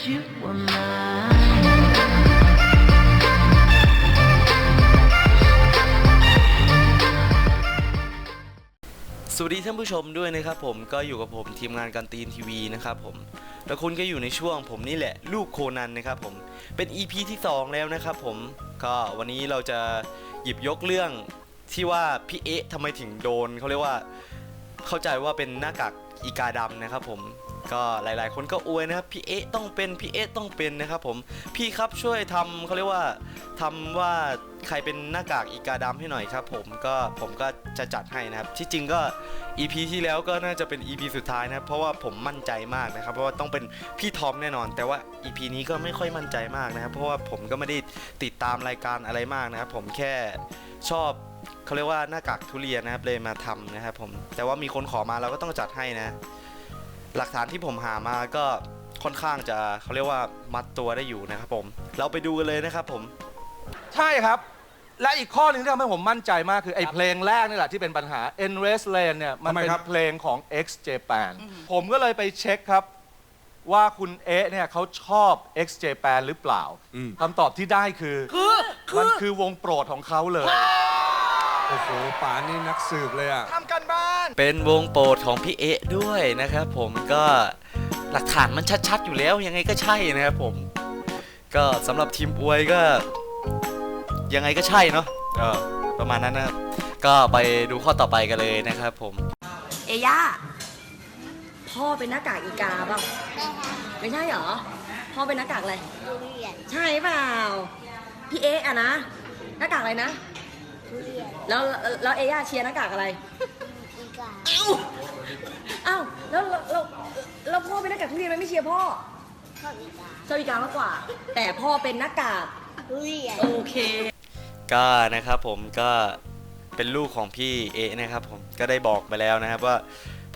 you were mine. สวัสดีท่านผู้ชมด้วยนะครับผมก็อยู่กับผมทีมงานการตีนทีวีนะครับผมแล้วคุณก็อยู่ในช่วงผมนี่แหละลูกโคนันนะครับผมเป็น EP ที่ 2 แล้วนะครับผมก็วันนี้เราจะหยิบยกเรื่องที่ว่าพี่เอ๊ะทำไมถึงโดนเขาเรียกว่าเข้าใจว่าเป็นหน้ากากอีกาดำนะครับผม ก็หลาย ๆ คนก็อวยนะครับพี่เอ๊ะต้องเป็นพี่เอ๊ะต้องเป็นนะครับผมพี่ครับช่วยทำเขาเรียกว่าทำว่าใครเป็นหน้ากากอีกาดำให้หน่อยครับ ผมก็ผมก็จะจัดให้นะครับ ที่จริงก็ EP ที่แล้วก็น่าจะเป็น EP สุดท้ายนะครับเพราะว่าผมมั่นใจมากนะครับ เพราะว่าต้องเป็นพี่ทอมแน่นอน แต่ว่า EP นี้ก็ไม่ค่อยมั่นใจมากนะครับ เพราะว่าผมก็ไม่ได้ติดตามรายการอะไรมากนะครับ ผมแค่ชอบเขาเรียกว่าหน้ากากทุเรียนนะครับเลยมาทำนะครับผมแต่ว่ามีคนขอมาเราก็ต้องจัดให้นะ หลักฐานที่ผมหามาก็ค่อนข้างจะเขาเรียกว่ามัดตัวได้อยู่นะครับผม เราไปดูกันเลยนะครับผม ใช่ครับ และอีกข้อหนึ่งที่ทำให้ผมมั่นใจมากคือไอ้เพลงแรกนี่แหละที่เป็นปัญหา Endless Lane เนี่ยมันทำไมเป็นครับเพลงของ X Japan ผมก็เลยไปเช็คครับ ว่าคุณเอ๊ะเนี่ยเขาชอบ X Japan หรือเปล่าอืมคำตอบที่ได้คือคือมันคือวงโปรดของเขาเลย โอ้โหป๋านี่นักสืบเลยอะทำกันบ้าน เป็นวงโปรดของพี่เอ๊ะด้วยนะครับ ผมก็หลักฐานมันชัดๆอยู่แล้วยังไงก็ใช่นะครับผม ก็สำหรับทีมอวยก็ ยังไงก็ใช่เนาะเออประมาณนั้นนะครับก็ไปดูข้อต่อไปกันเลยนะครับผม เอย่าพ่อเป็นหน้ากากอีกาเปล่าไม่ใช่เหรอ พ่อเป็นหน้ากากอะไร ทุเรียนใช่เปล่า พี่เอ๊ะอะนะ หน้ากากอะไรนะ ทุเรียนแล้วแล้วแล้วเอย่าเชียร์หน้ากากอะไร อีกาเอ้าเอ้าแล้วแล้วแล้วแล้วพ่อเป็นหน้ากากทุเรียนไหมไม่เชียร์พ่อข้าวอีกาชอบอีกามากกว่า แต่พ่อเป็นหน้ากากทุเรียนโอเค ก็นะครับผมก็เป็นลูกของพี่เอะนะครับผมก็ได้บอกไปแล้วนะครับว่า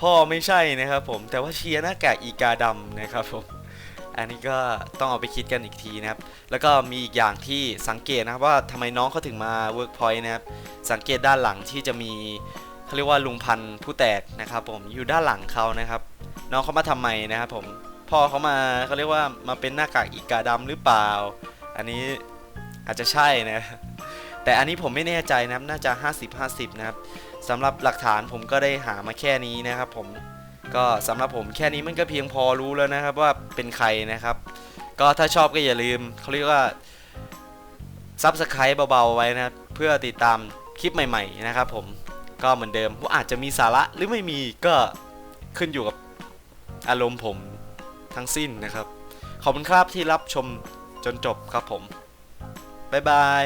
พ่อไม่ใช่นะครับผมแต่ว่าเชียร์หน้ากากอีกาดำนะครับผมอันนี้ก็ต้องเอาไปคิดกันอีกทีนะครับ แล้วก็มีอีกอย่างที่สังเกตนะครับว่าทำไมน้องเขาถึงมาเวิร์กพอยต์นะครับ สังเกตด้านหลังที่จะมี เขาเรียกว่าลุงพันผู้แตกนะครับผมอยู่ด้านหลังเขานะครับ น้องเขามาทำไมนะครับผมพ่อเขามาเขาเรียกว่ามาเป็นหน้ากากอีกาดำหรือเปล่า อันนี้อาจจะใช่นะแต่อันนี้ผมไม่แน่ใจนะครับน่าจะ 50-50 นะครับสำหรับหลักฐานผมก็ได้หามาแค่นี้นะครับ ผมก็สำหรับผมแค่นี้มันก็เพียงพอรู้แล้วนะครับว่าเป็นใครนะครับ ก็ถ้าชอบก็อย่าลืมเขาเรียกว่าซับสไคร b ์เบาๆไว้นะเพื่อติดตามคลิปใหม่ ๆ นะครับผม ก็เหมือนเดิมว่าอาจจะมีสาระหรือไม่มีก็ขึ้นอยู่กับอารมณ์ผมทั้งสิ้นนะครับ ขอบคุณครับที่รับชมจนจบครับผม บ๊ายบาย